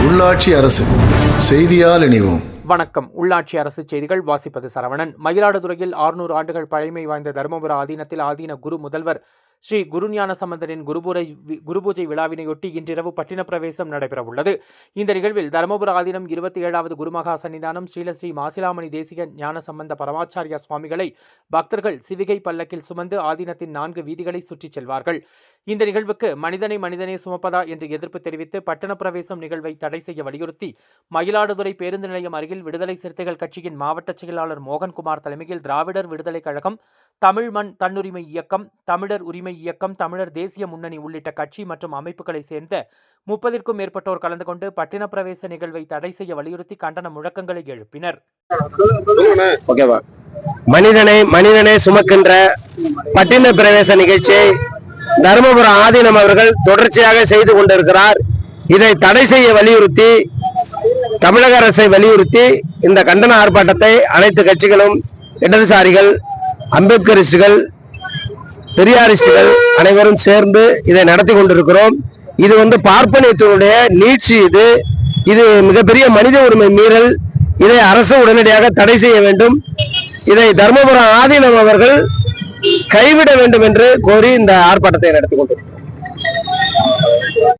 உள்ளாட்சி அரசு செய்தியால் இணைவோம். வணக்கம். உள்ளாட்சி அரசு செய்திகள் வாசிப்பது சரவணன். மயிலாடுதுறையில் ஆறுநூறு ஆண்டுகள் பழமை வாய்ந்த தருமபுர ஆதீனத்தில் ஆதீன குரு முதல்வர் ஸ்ரீ குருஞான சம்பந்தரின் குருபூரை குருபூஜை விழாவினையொட்டி இன்றிரவு பட்டின பிரவேசம் நடைபெறவுள்ளது. இந்த நிகழ்வில் தருமபுர ஆதீனம் இருபத்தி ஏழாவது குருமகா சன்னிதானம் ஸ்ரீலஸ்ரீ மாசிலாமணி தேசிக ஞான சம்பந்த பரமாச்சாரியா சுவாமிகளை பக்தர்கள் சிவிகை பல்லக்கில் சுமந்து ஆதீனத்தின் நான்கு வீதிகளை சுற்றிச் செல்வார்கள். இந்த நிகழ்வுக்கு மனிதனை மனிதனே சுமப்பதா என்று எதிர்ப்பு தெரிவித்து பட்டண பிரவேசம் நிகழ்வை தடை செய்ய வலியுறுத்தி மயிலாடுதுறை பேருந்து நிலையம் அருகில் விடுதலை சிறுத்தைகள் கட்சியின் மாவட்ட செயலாளர் மோகன்குமார் தலைமையில் திராவிடர் விடுதலைக் கழகம் தமிழ் மண் தன்னுரிமை இயக்கம் தமிழர் உரிமை இயக்கம் தமிழர் தேசிய முன்னணி உள்ளிட்ட கட்சி மற்றும் அமைப்புகளை சேர்ந்த முப்பதிற்கும் மேற்பட்டோர் கலந்து கொண்டு பட்டின பிரவேச நிகழ்வை தடை செய்ய வலியுறுத்தி கண்டன முழக்கங்களை எழுப்பினர். மனிதனை மனிதனை சுமக்கின்ற பட்டின பிரவேச நிகழ்ச்சியை தருமபுரம் ஆதீனம் அவர்கள் தொடர்ச்சியாக செய்து கொண்டிருக்கிறார். இதை தடை செய்ய வலியுறுத்தி தமிழக அரசை வலியுறுத்தி இந்த கண்டன ஆர்ப்பாட்டத்தை அனைத்து கட்சிகளும் இடதுசாரிகள் அம்பேத்கரிஸ்டுகள் பெரியாரிஸ்டுகள் அனைவரும் சேர்ந்து இதை நடத்தி கொண்டிருக்கிறோம். இது வந்து பார்ப்பனியத்தினுடைய நீட்சி இது. இது மிகப்பெரிய மனித உரிமை மீறல். இதை அரசு உடனடியாக தடை செய்ய வேண்டும். இதை தர்மபுரம் ஆதீனம் அவர்கள் கைவிட வேண்டும் என்று கோரி இந்த ஆர்ப்பாட்டத்தை நடத்தி கொண்டிருக்கிறோம்